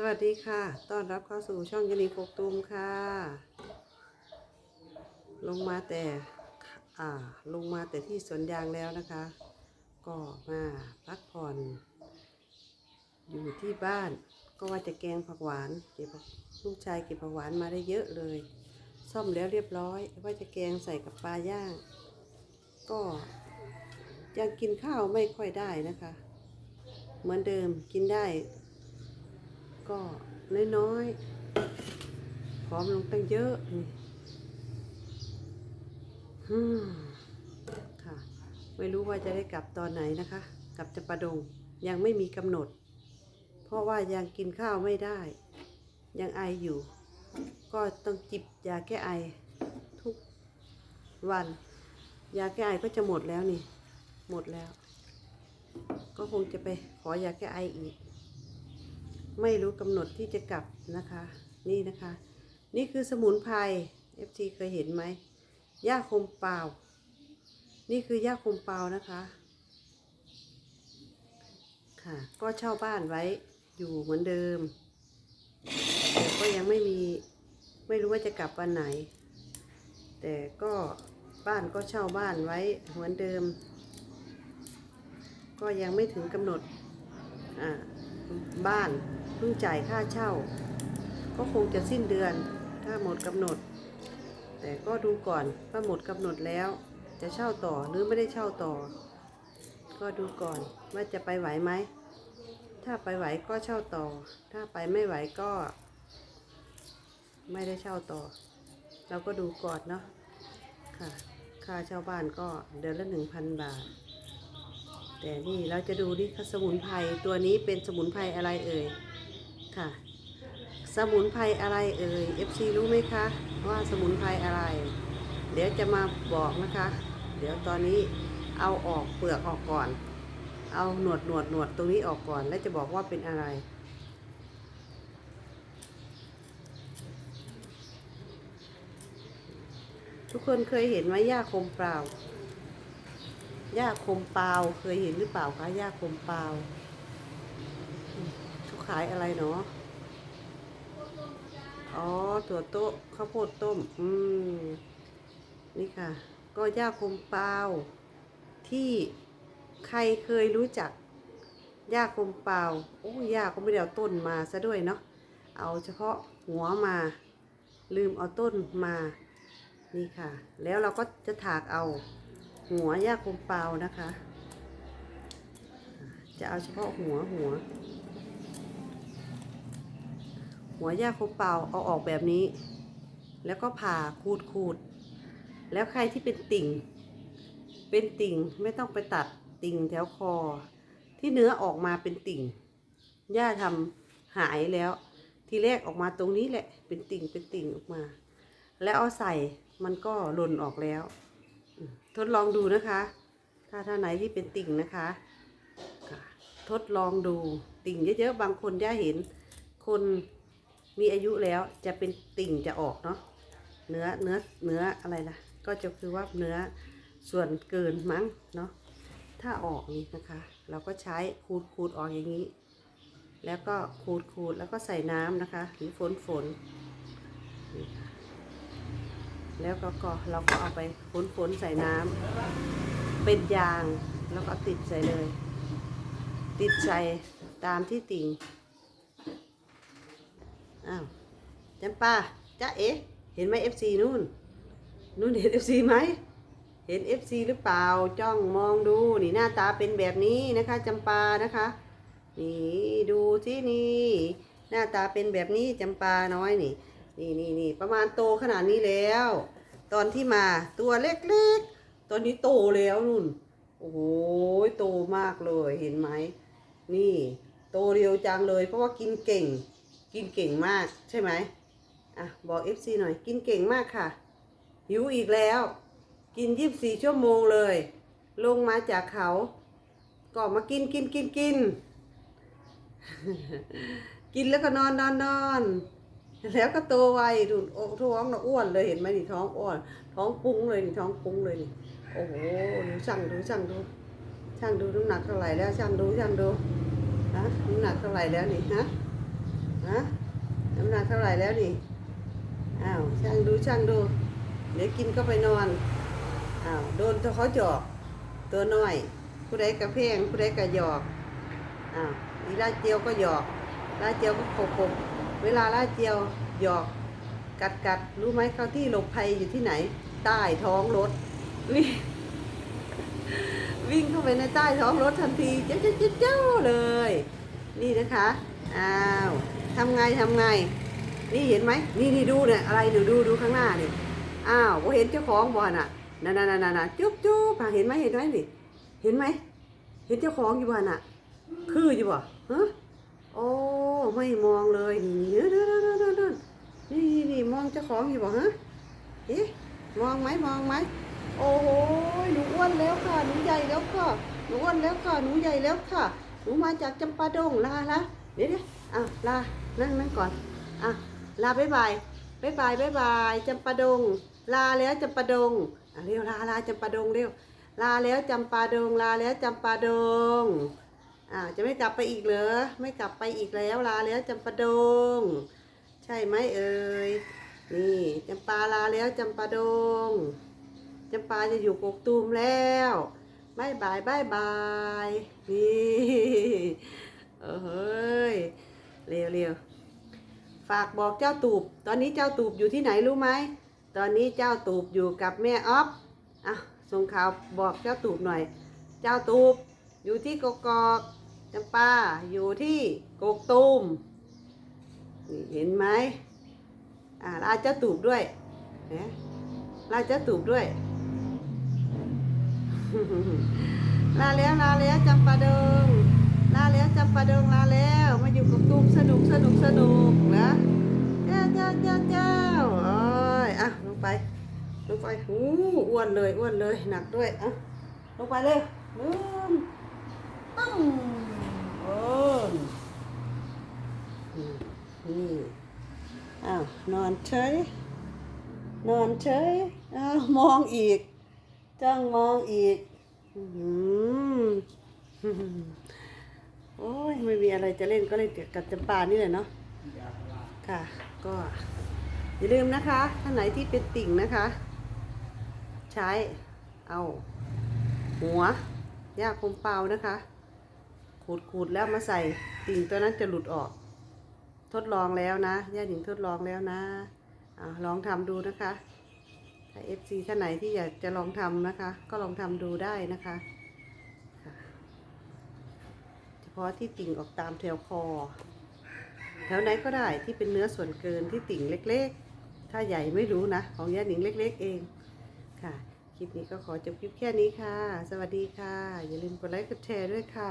สวัสดีค่ะ ต้อนรับเข้าสู่ช่องยานีโกกตูมค่ะ ลงมาแต่อ่าลงมาแต่ที่สวนยางแล้วนะคะ ก็มาพักผ่อน อยู่ที่บ้าน ก็ว่าจะแกงผักหวานเก็บลูกชายเก็บผักหวานมาได้เยอะเลย ซ่อมแล้วเรียบร้อย ว่าจะแกงใส่กับปลาย่าง ก็ยังกินข้าวไม่ค่อยได้นะคะ เหมือนเดิมกินได้ ก็น้อยๆผอมลงตั้งเยอะนี่ค่ะ ไม่รู้ว่าจะได้กลับตอนไหนนะคะ กลับจะประดงยังไม่มีกำหนด เพราะว่ายังกินข้าวไม่ได้ ยังไออยู่ ก็ต้องจิบยาแก้ไอทุกวัน ยาแก้ไอก็จะหมดแล้วนี่ หมดแล้ว ก็คงจะไปขอยาแก้ไออีก ไม่รู้กำหนดที่จะกลับนะคะ นี่นะคะ นี่คือสมุนไพร FT เคยเห็นไหมหญ้าคมเปล่า นี่คือหญ้าคมเปล่านะคะ ค่ะ ก็เช่าบ้านไว้อยู่เหมือนเดิมแต่ก็ยังไม่มีไม่รู้ว่าจะกลับวันไหน แต่ก็บ้านก็เช่าบ้านไว้เหมือนเดิม ก็ยังไม่ถึงกำหนดอ่า บ้านเพิ่งจ่ายค่าเช่า ก็คงจะสิ้นเดือนถ้าหมดกำหนด แต่ก็ดูก่อนว่าหมดกำหนดแล้ว จะเช่าต่อหรือไม่ได้เช่าต่อ ก็ดูก่อนว่าจะไปไหวไหม ถ้าไปไหวก็เช่าต่อ ถ้าไปไม่ไหวก็ ไม่ได้เช่าต่อ เราก็ดูก่อนเนาะค่ะ ค่าเช่าบ้านก็เดือนละหนึ่งพันบาท แต่นี่เราจะดูนี่ค่ะสมุนไพรตัวนี้เป็นสมุนไพรอะไรเอ่ยค่ะ สมุนไพรอะไรเอ่ย FC รู้ไหมคะว่าสมุนไพรอะไร เดี๋ยวจะมาบอกนะคะ เดี๋ยวตอนนี้เอาออกเปลือกออกก่อน เอาหนวดหนวดหนวดตรงนี้ออกก่อน แล้วจะบอกว่าเป็นอะไรทุกคนเคยเห็นไหมหญ้าคมเปล่า หญ้าคมเปล่าเคยเห็นหรือเปล่าคะหญ้าคมเปล่าเขาขายอะไรเนาะอ๋อถั่วโต๊ะข้าวโพดต้ม อืม นี่ค่ะ ก็หญ้าคมเปล่าที่ใครเคยรู้จักหญ้าคมเปล่าโอ้หญ้าก็ไม่ได้เอาต้นมาซะด้วยเนาะเอาเฉพาะหัวมา ลืมเอาต้นมา นี่ค่ะ แล้วเราก็จะถากเอา หัวหญ้าคมเปล่านะคะ จะเอาเฉพาะหัวหัว หัวหญ้าคมเปล่าเอาออกแบบนี้ แล้วก็ผ่าขูดขูดแล้วใครที่เป็นติ่ง เป็นติ่งไม่ต้องไปตัดติ่งแถวคอ ที่เนื้อออกมาเป็นติ่งย่าทำหายแล้ว ทีแรกออกมาตรงนี้แหละ เป็นติ่งเป็นติ่งออกมา แล้วเอาใส่มันก็หล่นออกแล้ว ทดลองดูนะคะ ถ้าท่านไหนที่เป็นติ่งนะคะค่ะทดลองดูติ่งเยอะๆบางคนย่าเห็น คนมีอายุแล้วจะเป็นติ่งจะออกเนาะเนื้อเนื้อเนื้ออะไรล่ะ ก็จะคือว่าเนื้อส่วนเกินมั้งเนาะถ้าออกนี่นะคะ เราก็ใช้ขูดขูดออกอย่างนี้ แล้วก็ขูดขูดแล้วก็ใส่น้ำนะคะ หรือฝนฝน แล้วก็ก็เราก็เอาไปฝนๆใส่น้ำเป็นยางแล้วก็ติดใส่เลย ติดใส่ตามที่ติ่งอ้าวจำปาจ้าเอ๋เห็นไหม FC นู่นนู่นเห็น FC ไหมเห็น FC หรือเปล่าจ้องมองดูนี่หน้าตาเป็นแบบนี้นะคะจำปานะคะนี่ดูที่นี่ หน้าตาเป็นแบบนี้จำปาน้อยนี่ นี่นี่นี่ประมาณโตขนาดนี้แล้ว ตอนที่มาตัวเล็กๆ ตอนนี้โตแล้วนุ่น โอ้โหโตมากเลยเห็นไหม นี่ โตเร็วจังเลย เพราะว่ากินเก่ง กินเก่งมากใช่ไหมอะบอก FC หน่อย กินเก่งมากค่ะ หิวอีกแล้ว กินยี่บสี่ชั่วโมงเลย ลงมาจากเขาก็มากินกินกินกิน กินแล้วก็นอนนอนนอน แล้วก็โตไวดูโอ้ท้องนะอ้วนเลยเห็นไหมนี่ท้องอ้วน ท้องปุ้งเลยนี่ท้องปุ้งเลยนี่โอ้โหดูช่างดูช่างดูช่างดูน้ำหนักเท่าไหร่แล้วช่างดูช่างดูฮะน้ำหนักเท่าไหร่แล้วนี่ฮะฮะน้ำหนักเท่าไหร่แล้วนี่อ้าวช่างดูช่างดู เดี๋ยวกินก็ไปนอนอ้าวโดนตัวเขาหยอกตัวน้อย ผู้ใดกระเพงผู้ใดกระหยอกอ้าวอีลาเจียวก็หยอกลาเจียวก็ขบขบ เวลาลาดเจียวหยอกกัดกัดรู้ไหมเขาที่หลบภัยอยู่ที่ไหน ใต้ท้องรถวิ่งวิ่งเข้าไปในใต้ท้องรถทันทีเจ้าเจ้าเจ้าเลย นี่นะคะอ้าวทำไงทำไง นี่เห็นไหมนี่นี่ดูเนี่ยอะไรดูดูดูข้างหน้านี่อ้าวเห็นเจ้าของบ่น่ะนั่นนั่นนั่นนั่นจุ๊บจุ๊บเห็นไหมเห็นไหมนี่เห็นไหมเห็นเจ้าของอยู่บ่น่ะ คืออยู่บ่ฮะ โอ้ไม่มองเลยนี่เด้อเด้อเด้อเด้อเด้อเด้อนี่นี่นี่มองเจ้าของอยู่บ่ฮะเอ๊ะมองไหมมองไหมโอ้โหหนูอ้วนแล้วค่ะหนูใหญ่แล้วค่ะหนูอ้วนแล้วค่ะหนูใหญ่แล้วค่ะหนูมาจากจำปาดงลาละเดี๋ยวเดี๋ยวอะลานั่งนั่งก่อนอะลาบ๊ายบายบ๊ายบายบ๊ายบายจำปาดง ลาแล้วจำปาดงอะเร็วลาลาจำปาดงเร็วลาแล้วจำปาดงลาแล้วจำปาดง อ่าจะไม่กลับไปอีกเหรอ ไม่กลับไปอีกแล้วลาแล้วจำปาดง ใช่ไหมเอ่ย นี่จำปาลาแล้วจำปาดงจำปาจะอยู่กกตูมแล้วบายบายบายบายนี่เออเฮ้ยเร็วเร็วฝากบอกเจ้าตูบ ตอนนี้เจ้าตูบอยู่ที่ไหนรู้ไหม ตอนนี้เจ้าตูบอยู่กับแม่ออฟอะส่งข่าวบอกเจ้าตูบหน่อย เจ้าตูบอยู่ที่กกอก จำปาอยู่ที่กกตูมนี่เห็นไหมอ่าลาเจ้าตูบด้วยนะลาเจ้าตูบด้วย ลาแล้วลาแล้วจำปาดงลาแล้วจำปาดงลาแล้ว มาอยู่กับตุ้มสนุกสนุกสนุกนะเจ้าเจ้าเจ้าเจ้าโอ้ยอะลงไปลงไปหูอ้วนเลยอ้วนเลยหนักด้วยอะลงไปเลยลืมตึ้ง อนี่อ้าวนอนเฉยนอนเฉยอ้าวมองอีกจ้องมองอีกอื้อหือโอ้ยไม่มีอะไรจะเล่นก็เล่นกับจำปานี่แหละเนาะค่ะ ก็อย่าลืมนะคะท่านไหนที่เป็นติ่งนะคะ ใช้เอา หัวหญ้าคมเปล่านะคะ ขูดขูดแล้วมาใส่ติ่งตัวนั้นจะหลุดออก ทดลองแล้วนะย่าหญิงทดลองแล้วนะอลองทำดูนะคะถ้า FC ท่านไหนที่อยากจะลองทำนะคะ ก็ลองทำดูได้นะคะเฉพาะที่ติ่งออกตามแถวคอ แถวไหนก็ได้ที่เป็นเนื้อส่วนเกินที่ติ่งเล็กๆ ถ้าใหญ่ไม่รู้นะ ของย่าหนิงเล็ก ๆ เองค่ะคลิปนี้ก็ขอจบคลิปแค่นี้ค่ะ สวัสดีค่ะ อย่าลืมกดไลค์กดแชร์ด้วยค่ะ